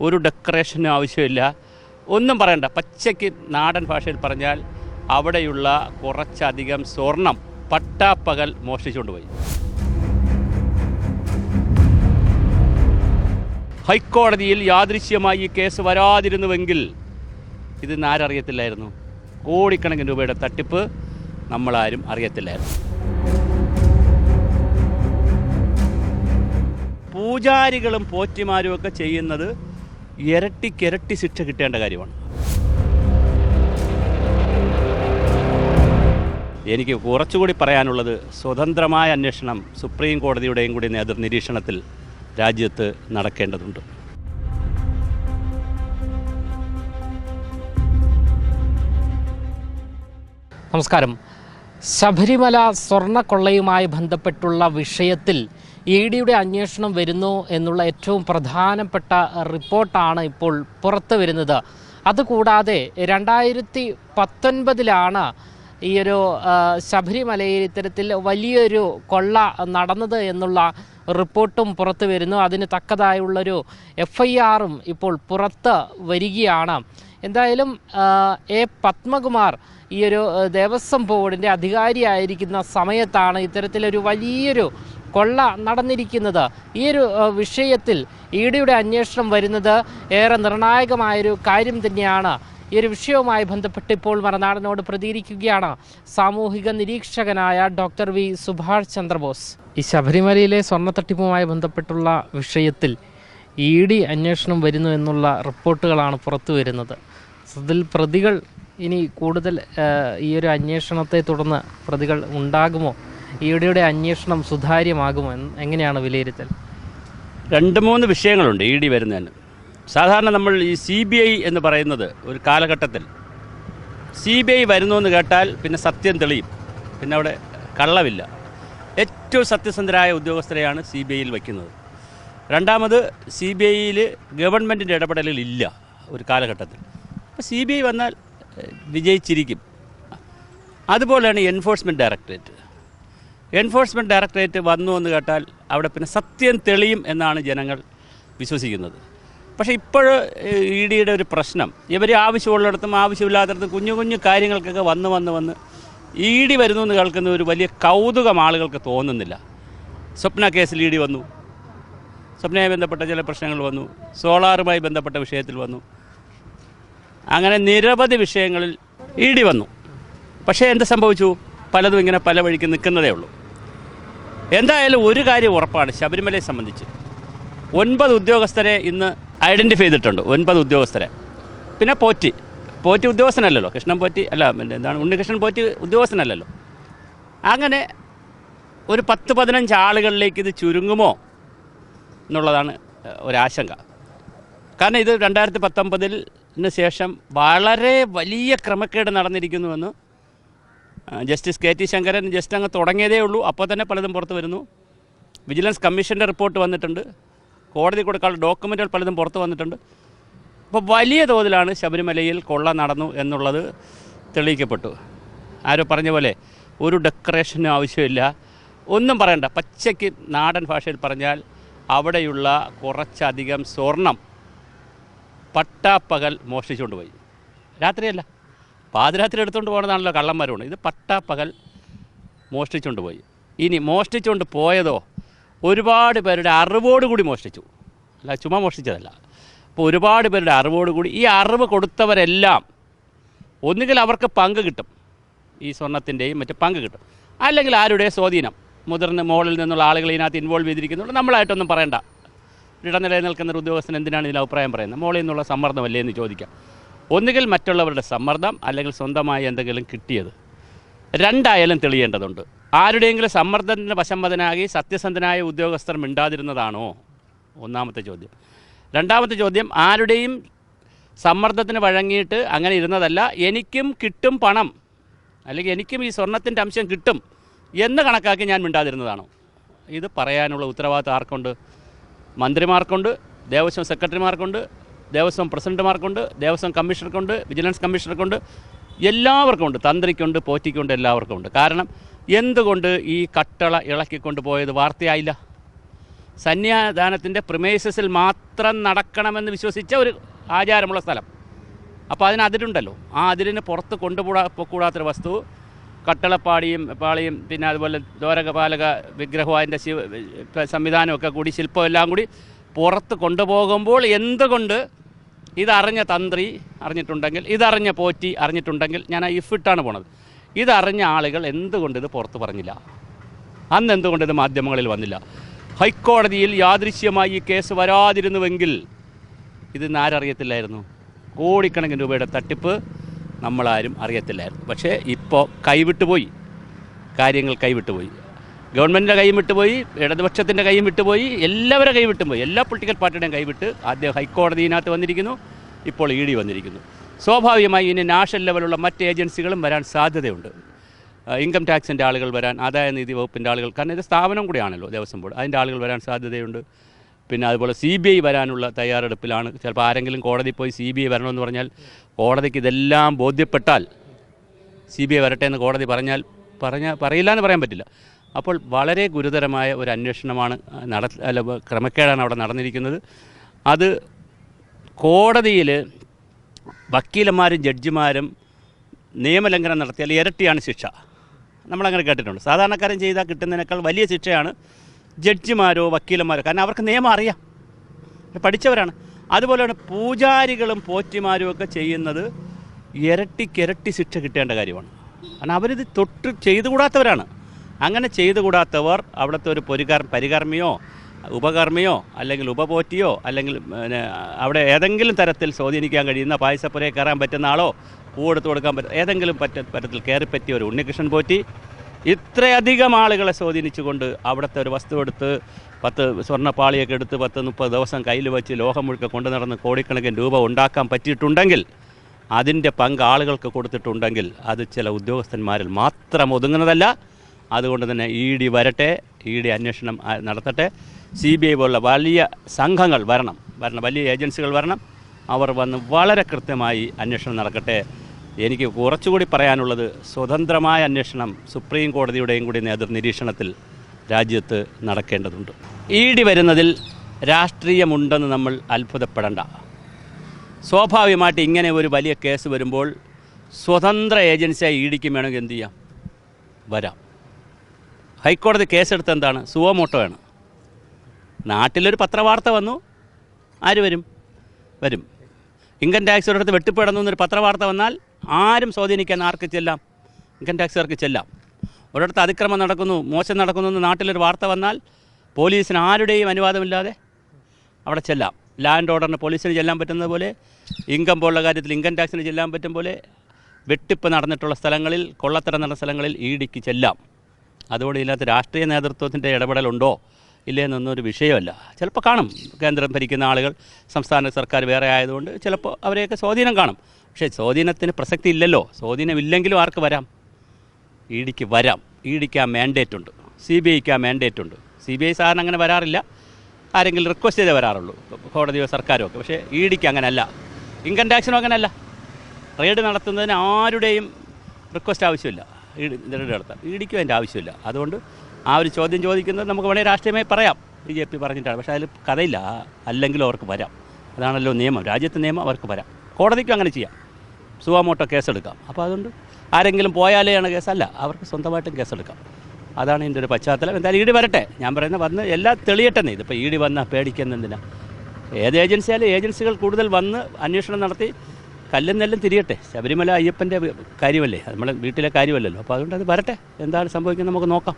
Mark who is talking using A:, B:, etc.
A: ഒരു ഡെക്കറേഷനും ആവശ്യമില്ല. ഒന്നും പറയണ്ട. പച്ചയ്ക്ക് നാടൻ ഭാഷയിൽ പറഞ്ഞാൽ അവിടെയുള്ള കുറച്ചധികം സ്വർണം പട്ടാപ്പകൽ മോഷ്ടിച്ചുകൊണ്ടുപോയി ഹൈക്കോടതിയിൽ യാദൃശ്യമായി ഈ കേസ് വരാതിരുന്നുവെങ്കിൽ ഇത് ആരറിയത്തില്ലായിരുന്നു കോടിക്കണക്കിന് രൂപയുടെ തട്ടിപ്പ് നമ്മളാരും അറിയത്തില്ലായിരുന്നു. പൂജാരികളും പോറ്റിമാരും ഒക്കെ ചെയ്യുന്നത് ഇരട്ടിക്കിരട്ടി ശിക്ഷ കിട്ടേണ്ട കാര്യമാണ്. എനിക്ക് കുറച്ചുകൂടി പറയാനുള്ളത് സ്വതന്ത്രമായ അന്വേഷണം സുപ്രീം കോടതിയുടെയും കൂടി നിരീക്ഷണത്തിൽ രാജ്യത്ത് നടക്കേണ്ടതുണ്ട്.
B: നമസ്കാരം. ശബരിമല സ്വർണക്കൊള്ളയുമായി ബന്ധപ്പെട്ടുള്ള വിഷയത്തിൽ ഇ ഡിയുടെ അന്വേഷണം വരുന്നു എന്നുള്ള ഏറ്റവും പ്രധാനപ്പെട്ട റിപ്പോർട്ടാണ് ഇപ്പോൾ പുറത്തു വരുന്നത്. അതുകൂടാതെ രണ്ടായിരത്തി പത്തൊൻപതിലാണ് ഈ ഒരു ശബരിമലയിൽ ഇത്തരത്തിൽ വലിയൊരു കൊള്ള നടന്നത് എന്നുള്ള റിപ്പോർട്ടും പുറത്തു വരുന്നു. അതിന് തക്കതായുള്ളൊരു എഫ് ഐ ആറും ഇപ്പോൾ പുറത്ത് വരികയാണ്. എന്തായാലും എ പത്മകുമാർ ഈ ഒരു ദേവസ്വം ബോർഡിന്റെ അധികാരിയായിരിക്കുന്ന സമയത്താണ് ഇത്തരത്തിലൊരു വലിയൊരു കൊള്ള നടന്നിരിക്കുന്നത്. ഈ ഒരു വിഷയത്തിൽ ഇ ഡിയുടെ അന്വേഷണം വരുന്നത് ഏറെ നിർണായകമായൊരു കാര്യം തന്നെയാണ്. ഈ ഒരു വിഷയവുമായി ബന്ധപ്പെട്ട് ഇപ്പോൾ മറനാടനോട് പ്രതികരിക്കുകയാണ് സാമൂഹിക നിരീക്ഷകനായ ഡോക്ടർ വി സുഭാഷ് ചന്ദ്രബോസ്. ഈ ശബരിമലയിലെ സ്വർണ തട്ടിപ്പുമായി ബന്ധപ്പെട്ടുള്ള വിഷയത്തിൽ ഇ ഡി അന്വേഷണം വരുന്നു എന്നുള്ള റിപ്പോർട്ടുകളാണ് പുറത്തു വരുന്നത്. അതിൽ പ്രതികൾ ഇനി കൂടുതൽ ഈ ഒരു അന്വേഷണത്തെ തുടർന്ന് പ്രതികൾ ഉണ്ടാകുമോ ഇ ഡിയുടെ അന്വേഷണം സുതാര്യമാകുമോ എങ്ങനെയാണ് വിലയിരുത്തൽ?
A: രണ്ട് മൂന്ന് വിഷയങ്ങളുണ്ട് ഇ ഡി വരുന്നതിന്. സാധാരണ നമ്മൾ ഈ സി ബി ഐ എന്ന് പറയുന്നത് ഒരു കാലഘട്ടത്തിൽ സി ബി ഐ വരുന്നു എന്ന് കേട്ടാൽ പിന്നെ സത്യം തെളിയും. പിന്നെ അവിടെ കള്ളവില്ല. ഏറ്റവും സത്യസന്ധരായ ഉദ്യോഗസ്ഥരെയാണ് സി ബി ഐയിൽ വയ്ക്കുന്നത്. രണ്ടാമത് സി ബി ഐയിൽ ഗവൺമെന്റിന്റെ ഇടപെടലിൽ ഇല്ല ഒരു കാലഘട്ടത്തിൽ. അപ്പോൾ സി ബി ഐ വന്നാൽ വിജയിച്ചിരിക്കും. അതുപോലെയാണ് എൻഫോഴ്സ്മെന്റ് ഡയറക്ടറേറ്റ്. എൻഫോഴ്സ്മെന്റ് ഡയറക്ടറേറ്റ് വന്നു എന്ന് കേട്ടാൽ അവിടെ പിന്നെ സത്യം തെളിയും എന്നാണ് ജനങ്ങൾ വിശ്വസിക്കുന്നത്. പക്ഷേ ഇപ്പോൾ ഇ ഡിയുടെ ഒരു പ്രശ്നം. ഇവർ ആവശ്യമുള്ളിടത്തും ആവശ്യമില്ലാത്തടത്തും കുഞ്ഞു കുഞ്ഞു കാര്യങ്ങൾക്കൊക്കെ വന്ന് വന്ന് വന്ന് ഇ ഡി വരുന്നു എന്ന് കേൾക്കുന്ന ഒരു വലിയ കൗതുകം ആളുകൾക്ക് തോന്നുന്നില്ല. സ്വപ്ന കേസിൽ ഇ ഡി വന്നു. സ്വപ്നയുമായി ബന്ധപ്പെട്ട ചില പ്രശ്നങ്ങൾ വന്നു. സോളാറുമായി ബന്ധപ്പെട്ട വിഷയത്തിൽ വന്നു. അങ്ങനെ നിരവധി വിഷയങ്ങളിൽ ഇ ഡി വന്നു. പക്ഷേ എന്ത് സംഭവിച്ചു? പലതും ഇങ്ങനെ പല വഴിക്ക് നിൽക്കുന്നതേ ഉള്ളൂ. എന്തായാലും ഒരു കാര്യം ഉറപ്പാണ് ശബരിമലയെ സംബന്ധിച്ച്. ഒൻപത് ഉദ്യോഗസ്ഥരെ ഇന്ന് ഐഡന്റിഫൈ ചെയ്തിട്ടുണ്ട്. ഒൻപത് ഉദ്യോഗസ്ഥരെ. പിന്നെ പോറ്റി. പോറ്റി ഉദ്യോഗസ്ഥനല്ലല്ലോ. കൃഷ്ണൻ പോറ്റി അല്ല എന്താണ്? ഉണ്ണികൃഷ്ണൻ പോറ്റി ഉദ്യോഗസ്ഥനല്ലല്ലോ. അങ്ങനെ ഒരു പത്ത് പതിനഞ്ച് ആളുകളിലേക്ക് ഇത് ചുരുങ്ങുമോ എന്നുള്ളതാണ് ഒരാശങ്ക. കാരണം ഇത് രണ്ടായിരത്തി പത്തൊമ്പതിന് ശേഷം വളരെ വലിയ ക്രമക്കേട് നടന്നിരിക്കുന്നുവെന്ന് justice K T Sankaran just അങ്ങ് തുടങ്ങിയതേ ഉള്ളൂ. അപ്പോൾ തന്നെ പലതും പുറത്ത് വരുന്നു. വിജിലൻസ് കമ്മീഷന്റെ റിപ്പോർട്ട് വന്നിട്ടുണ്ട്. കോടതി കൊടുക്കാനുള്ള ഡോക്യുമെന്റുകൾ പലതും പുറത്ത് വന്നിട്ടുണ്ട്. അപ്പോൾ വലിയ തോതിലാണ് ശബരിമലയിൽ കൊള്ള നടന്നു എന്നുള്ളത് തെളിയിക്കപ്പെട്ടു. ആരോ പറഞ്ഞ പോലെ ഒരു ഡെക്കറേഷനും ആവശ്യമില്ല. ഒന്നും പറയണ്ട. പച്ചയ്ക്ക് നാടൻ ഭാഷയിൽ പറഞ്ഞാൽ അവിടെയുള്ള കുറച്ചധികം സ്വർണം പട്ടാപ്പകൽ മോഷ്ടിച്ചുകൊണ്ട് പോയി. രാത്രിയല്ല. പാതിരാത്രി എടുത്തുകൊണ്ട് പോകുന്നതാണല്ലോ കള്ളന്മാരുണ്ട് ഇത് പട്ടാപ്പകൽ മോഷ്ടിച്ചുകൊണ്ട് പോയി. ഇനി മോഷ്ടിച്ചുകൊണ്ട് പോയതോ ഒരുപാട് പേരുടെ അറിവോട് കൂടി മോഷ്ടിച്ചു. അല്ല ചുമ്മാ മോഷ്ടിച്ചതല്ല. അപ്പോൾ ഒരുപാട് പേരുടെ അറിവോട് കൂടി ഈ അറിവ് കൊടുത്തവരെല്ലാം ഒന്നുകിൽ അവർക്ക് പങ്ക് കിട്ടും. ഈ സ്വർണത്തിന്റെയും മറ്റ് പങ്ക് കിട്ടും. അല്ലെങ്കിൽ ആരുടെ സ്വാധീനം? മുതിർന്ന മോളിൽ നിന്നുള്ള ആളുകൾ ഇതിനകത്ത് ഇൻവോൾവ് ചെയ്തിരിക്കുന്നുണ്ട്. നമ്മളായിട്ടൊന്നും പറയണ്ട. ഇടനിലയിൽ നിൽക്കുന്ന ഒരു ഉദ്യോഗസ്ഥൻ എന്തിനാണ് ഇതിൽ അഭിപ്രായം പറയുന്നത്? മോളിൽ നിന്നുള്ള സമ്മർദ്ദമല്ലേ എന്ന് ചോദിക്കാം. ഒന്നുകിൽ മറ്റുള്ളവരുടെ സമ്മർദ്ദം അല്ലെങ്കിൽ സ്വന്തമായി എന്തെങ്കിലും കിട്ടിയത്. രണ്ടായാലും തെളിയേണ്ടതുണ്ട്. ആരുടെയെങ്കിലും സമ്മർദ്ദത്തിന്റെ വശംവദനാകി സത്യസന്ധനായ ഉദ്യോഗസ്ഥർ മിണ്ടാതിരുന്നതാണോ? ഒന്നാമത്തെ ചോദ്യം. രണ്ടാമത്തെ ചോദ്യം ആരുടെയും സമ്മർദ്ദത്തിന് വഴങ്ങിയിട്ട് അങ്ങനെ ഇരുന്നതല്ല എനിക്കും കിട്ടും പണം. അല്ലെങ്കിൽ എനിക്കും ഈ സ്വർണത്തിന്റെ അംശം കിട്ടും എന്ന് കണക്കാക്കി ഞാൻ മിണ്ടാതിരുന്നതാണോ? ഇത് പറയാനുള്ള ഉത്തരവാദിത്തം ആർക്കുണ്ട്? മന്ത്രിമാർക്കുണ്ട് ദേവസ്വം സെക്രട്ടറിമാർക്കുണ്ട് ദേവസ്വം പ്രസിഡന്റുമാർക്കുണ്ട് ദേവസ്വം കമ്മീഷണർക്കുണ്ട് വിജിലൻസ് കമ്മീഷണർക്കുണ്ട് എല്ലാവർക്കും ഉണ്ട് തന്ത്രിക്കുണ്ട് പോറ്റിക്കുണ്ട് എല്ലാവർക്കും ഉണ്ട് കാരണം എന്തുകൊണ്ട് ഈ കട്ടള ഇളക്കിക്കൊണ്ട് പോയത് വാർത്തയായില്ല? സന്യാദാനത്തിന്റെ പ്രിമേസസിൽ മാത്രം നടക്കണമെന്ന് വിശ്വസിച്ച ഒരു ആചാരമുള്ള സ്ഥലം. അപ്പോൾ അതിന് അതിരുണ്ടല്ലോ. ആ അതിരിന് പുറത്ത് കൊണ്ടുപോടാ പോക്കൂടാത്തൊരു വസ്തു കട്ടളപ്പാടിയും പാളിയും പിന്നെ അതുപോലെ ദ്വാരകപാലക വിഗ്രഹവും അതിന്റെ ശിവ സംവിധാനമൊക്കെ കൂടി ശില്പം എല്ലാം കൂടി പുറത്ത് കൊണ്ടുപോകുമ്പോൾ എന്തുകൊണ്ട് ഇതറിഞ്ഞ തന്ത്രി അറിഞ്ഞിട്ടുണ്ടെങ്കിൽ ഇതറിഞ്ഞ പോറ്റി അറിഞ്ഞിട്ടുണ്ടെങ്കിൽ ഞാൻ ആ ഇഫ് ഇട്ടാണ് പോണത്. ഇതറിഞ്ഞ ആളുകൾ എന്തുകൊണ്ട് ഇത് പുറത്ത് പറഞ്ഞില്ല? അന്ന് എന്തുകൊണ്ട് ഇത് മാധ്യമങ്ങളിൽ വന്നില്ല? ഹൈക്കോടതിയിൽ യാദൃശ്യമായി ഈ കേസ് വരാതിരുന്നുവെങ്കിൽ ഇത് ആരറിയത്തില്ലായിരുന്നു? കോടിക്കണക്കിന് രൂപയുടെ തട്ടിപ്പ് നമ്മളാരും അറിയത്തില്ലായിരുന്നു. പക്ഷേ ഇപ്പോൾ കൈവിട്ടുപോയി. കാര്യങ്ങൾ കൈവിട്ടുപോയി. ഗവൺമെന്റിന്റെ കൈയും വിട്ടുപോയി ഇടതുപക്ഷത്തിന്റെ കൈയും വിട്ടുപോയി എല്ലാവരുടെ കൈ വിട്ടുപോയി എല്ലാ പൊളിറ്റിക്കൽ പാർട്ടിയുടെയും കൈവിട്ട് ആദ്യം ഹൈക്കോടതിയിനകത്ത് വന്നിരിക്കുന്നു ഇപ്പോൾ ഇ ഡി വന്നിരിക്കുന്നു. സ്വാഭാവികമായി ഇനി നാഷണൽ ലെവലുള്ള മറ്റ് ഏജൻസികളും വരാൻ സാധ്യതയുണ്ട്. ഇൻകം ടാക്സിന്റെ ആളുകൾ വരാൻ ആദായ നികുതി വകുപ്പിന്റെ ആളുകൾ കാരണം ഇത് സ്ഥാപനം കൂടിയാണല്ലോ ദേവസ്വം ബോർഡ്. അതിന്റെ ആളുകൾ വരാൻ സാധ്യതയുണ്ട്. പിന്നെ അതുപോലെ സി ബി ഐ വരാനുള്ള തയ്യാറെടുപ്പിലാണ്. ചിലപ്പോൾ ആരെങ്കിലും കോടതി പോയി സി ബി ഐ വരണമെന്ന് പറഞ്ഞാൽ കോടതിക്ക് ഇതെല്ലാം ബോധ്യപ്പെട്ടാൽ സി ബി ഐ വരട്ടെ എന്ന് കോടതി പറഞ്ഞാൽ പറഞ്ഞ പറയില്ല എന്ന് പറയാൻ പറ്റില്ല. അപ്പോൾ വളരെ ഗുരുതരമായ ഒരു അന്വേഷണമാണ് നട അല്ല ക്രമക്കേടാണ് അവിടെ നടന്നിരിക്കുന്നത്. അത് കോടതിയിൽ വക്കീലന്മാരും ജഡ്ജിമാരും നിയമലംഘനം നടത്തിയാൽ ഇരട്ടിയാണ് ശിക്ഷ. നമ്മളങ്ങനെ കേട്ടിട്ടുണ്ട്. സാധാരണക്കാരൻ ചെയ്താൽ കിട്ടുന്നതിനേക്കാൾ വലിയ ശിക്ഷയാണ് ജഡ്ജിമാരോ വക്കീലന്മാരോ. കാരണം അവർക്ക് നിയമം അറിയാം. പഠിച്ചവരാണ്. അതുപോലെയാണ് പൂജാരികളും പോറ്റിമാരും ഒക്കെ ചെയ്യുന്നത് ഇരട്ടിക്കിരട്ടി ശിക്ഷ കിട്ടേണ്ട കാര്യമാണ്. കാരണം അവരിത് തൊട്ട് ചെയ്തുകൂടാത്തവരാണ്. അങ്ങനെ ചെയ്തുകൂടാത്തവർ അവിടുത്തെ ഒരു പൊരികർ പരികർമ്മിയോ ഉപകർമ്മിയോ അല്ലെങ്കിൽ ഉപപോറ്റിയോ അല്ലെങ്കിൽ അവിടെ ഏതെങ്കിലും തരത്തിൽ സ്വാധീനിക്കാൻ കഴിയുന്ന പായസപ്പുരയെ കയറാൻ പറ്റുന്ന ആളോ പൂവെടുത്ത് കൊടുക്കാൻ പറ്റും ഏതെങ്കിലും പറ്റ തരത്തിൽ കയറിപ്പറ്റിയ ഒരു ഉണ്ണികൃഷ്ണൻ പോറ്റി ഇത്രയധികം ആളുകളെ സ്വാധീനിച്ചുകൊണ്ട് അവിടുത്തെ ഒരു വസ്തു എടുത്ത് പത്ത് സ്വർണപ്പാളിയൊക്കെ എടുത്ത് പത്ത് മുപ്പത് ദിവസം കയ്യിൽ വെച്ച് ലോഹം മുഴുക്കെ കൊണ്ടു നടന്ന് കോടിക്കണക്കിന് രൂപ ഉണ്ടാക്കാൻ പറ്റിയിട്ടുണ്ടെങ്കിൽ അതിന്റെ പങ്ക് ആളുകൾക്ക് കൊടുത്തിട്ടുണ്ടെങ്കിൽ അത് ചില ഉദ്യോഗസ്ഥന്മാരിൽ മാത്രം ഒതുങ്ങുന്നതല്ല അതുകൊണ്ട് തന്നെ ഇ ഡി വരട്ടെ ഇ ഡി അന്വേഷണം നടത്തട്ടെ. സി ബി ഐ പോലുള്ള വലിയ സംഘങ്ങൾ വരണം വരണം വലിയ ഏജൻസികൾ വരണം. അവർ വന്ന് വളരെ കൃത്യമായി അന്വേഷണം നടക്കട്ടെ. എനിക്ക് കുറച്ചുകൂടി പറയാനുള്ളത് സ്വതന്ത്രമായ അന്വേഷണം സുപ്രീം കോടതിയുടെയും കൂടി നേതൃനിരീക്ഷണത്തിൽ രാജ്യത്ത് നടക്കേണ്ടതുണ്ട്. ഇ ഡി വരുന്നതിൽ രാഷ്ട്രീയമുണ്ടെന്ന് നമ്മൾ അത്ഭുതപ്പെടേണ്ട. സ്വാഭാവികമായിട്ട് ഇങ്ങനെ ഒരു വലിയ കേസ് വരുമ്പോൾ സ്വതന്ത്ര ഏജൻസിയായി ഇ ഡിക്കും വേണമെങ്കിൽ എന്ത് ചെയ്യാം? വരാം. ഹൈക്കോടതി കേസെടുത്ത് എന്താണ്? സുവമോട്ടോ ആണ് നാട്ടിലൊരു പത്രവാർത്ത വന്നു. ആര് വരും? വരും. ഇൻകം ടാക്സ് ഒരിടത്ത് വെട്ടിപ്പിടന്നു എന്നൊരു പത്രവാർത്ത വന്നാൽ ആരും സ്വാധീനിക്കാൻ ആർക്ക് ചെല്ലാം? ഇൻകം ടാക്സുകാർക്ക് ചെല്ലാം. ഒരിടത്ത് അതിക്രമം നടക്കുന്നു മോശം നടക്കുന്നു എന്ന് നാട്ടിലൊരു വാർത്ത വന്നാൽ പോലീസിന് ആരുടെയും അനുവാദമില്ലാതെ അവിടെ ചെല്ലാം. ലാൻഡ് ഓർഡറിന് പോലീസിന് ചെല്ലാൻ പറ്റുന്നത് പോലെ ഇൻകം പോലുള്ള കാര്യത്തിൽ ഇൻകം ടാക്സിന് ചെല്ലാൻ പറ്റും പോലെ വെട്ടിപ്പ് നടന്നിട്ടുള്ള സ്ഥലങ്ങളിൽ കൊള്ളത്തരം നടന്ന സ്ഥലങ്ങളിൽ ഇ ഡിക്ക് ചെല്ലാം. അതുകൊണ്ട് ഇതിനകത്ത് രാഷ്ട്രീയ നേതൃത്വത്തിന്റെ ഇടപെടലുണ്ടോ ഇല്ലേ എന്നൊന്നൊരു വിഷയമല്ല. ചിലപ്പോൾ കാണും. കേന്ദ്രം ഭരിക്കുന്ന ആളുകൾ സംസ്ഥാന സർക്കാർ വേറെ ആയതുകൊണ്ട് ചിലപ്പോൾ അവരെയൊക്കെ സ്വാധീനം കാണും. പക്ഷേ സ്വാധീനത്തിന് പ്രസക്തി ഇല്ലല്ലോ. സ്വാധീനമില്ലെങ്കിലും ആർക്ക് വരാം? ഇ ഡിക്ക് വരാം. ഇ ഡിക്ക് ആ മാൻഡേറ്റ് ഉണ്ട്. സി ബി ഐക്ക് ആ മാൻഡേറ്റ് ഉണ്ട്. സി ബി ഐ സാറിന് അങ്ങനെ വരാറില്ല. ആരെങ്കിലും റിക്വസ്റ്റ് ചെയ്തേ വരാറുള്ളൂ. കോടതിയോ സർക്കാരോ ഒക്കെ. പക്ഷേ ഇ ഡിക്ക് അങ്ങനല്ല. ഇൻകം ടാക്സിനും അങ്ങനല്ല. റെയ്ഡ് നടത്തുന്നതിന് ആരുടെയും റിക്വസ്റ്റ് ആവശ്യമില്ല. ഇ ഡി റെയ്ഡ് നടത്താൻ ഇ ഡിക്കും അതിന്റെ ആവശ്യമില്ല. അതുകൊണ്ട് ആ ഒരു ചോദ്യം ചോദിക്കുന്നത് നമുക്ക് വേണേൽ രാഷ്ട്രീയമായി പറയാം. ബി ജെ പി പറഞ്ഞിട്ടാണ്. പക്ഷേ അതിൽ കഥയില്ല. അല്ലെങ്കിൽ അവർക്ക് വരാം. അതാണല്ലോ നിയമം. രാജ്യത്തെ നിയമം അവർക്ക് വരാം. കോടതിക്കും അങ്ങനെ ചെയ്യാം. സുവാമോട്ടോ കേസെടുക്കാം. അപ്പോൾ അതുകൊണ്ട് ആരെങ്കിലും പോയാലേയാണ് കേസല്ല. അവർക്ക് സ്വന്തമായിട്ടും കേസെടുക്കാം. അതാണ് ഇതിന്റെ ഒരു പശ്ചാത്തലം. എന്തായാലും ഇ ഡി വരട്ടെ. ഞാൻ പറയുന്ന വന്ന് എല്ലാം തെളിയട്ടെന്നേ ഇതിപ്പോൾ ഇ ഡി വന്നാൽ പേടിക്കുന്നതിനാണ് ഏത് ഏജൻസിയാലും ഏജൻസികൾ കൂടുതൽ വന്ന് അന്വേഷണം നടത്തി കല്ലും നെല്ലും തിരിയട്ടെ. ശബരിമല അയ്യപ്പന്റെ കാര്യമല്ലേ? നമ്മളെ വീട്ടിലെ കാര്യമല്ലല്ലോ. അപ്പോൾ അതുകൊണ്ട് അത് വരട്ടെ. എന്താണ് സംഭവിക്കുന്നത്? നമുക്ക് നോക്കാം.